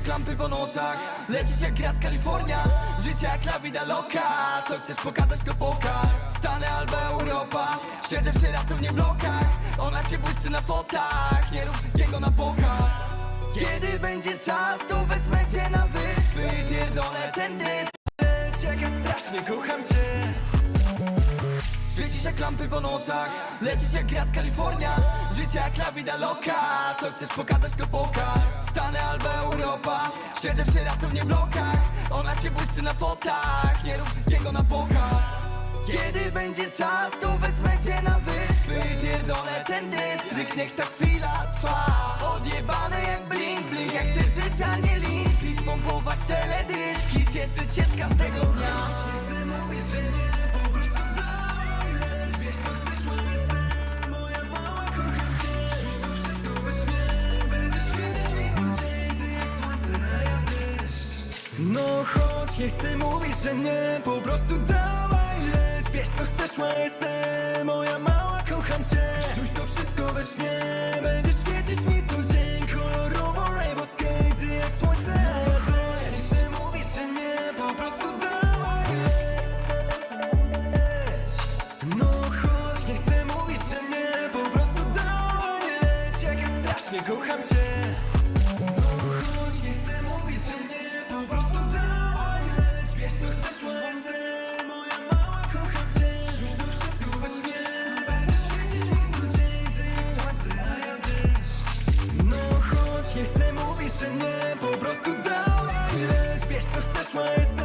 jak lampy po nocach. Lecisz jak gwiazd Kalifornia Życie jak la vida loca. Co chcesz pokazać to pokaż. Stany albo Europa Siedzę w sieratownie blokach. Ona się błyszczy na fotach Nie rób wszystkiego na pokaz. Kiedy będzie czas to wezmę cię na wyspy. Pierdolę ten dysk ja strasznie kocham cię Świecisz jak lampy po nocach Lecisz jak gwiazd Kalifornia. Życie jak la vida loca Co chcesz pokazać to pokaż. Stany albo Europa Siedzę w sieratownie blokach Ona się błyszczy na fotach Nie rób wszystkiego na pokaz. Kiedy będzie czas to wezmę cię na wyspy. Pierdolę ten dystrykt Niech ta chwila trwa. Odjebane jak bling bling Jak chcę życia nie limpić Pompować teledyski Cieszyć się z każdego dnia. Nie No chodź, nie chcę mówić, że nie. Po prostu dawaj leć. Bierz co chcesz, łysy Moja mała, kocham cię. Rzuć to wszystko, weź mnie Będziesz świecić mi co dzień Kolorowo rainbow skate jak słońce, ja deszcz Nie chcę mówić, że nie. Po prostu dawaj leć. No chodź, nie chcę mówić, że nie. Po prostu dawaj leć. Jak ja strasznie kocham cię chodź, nie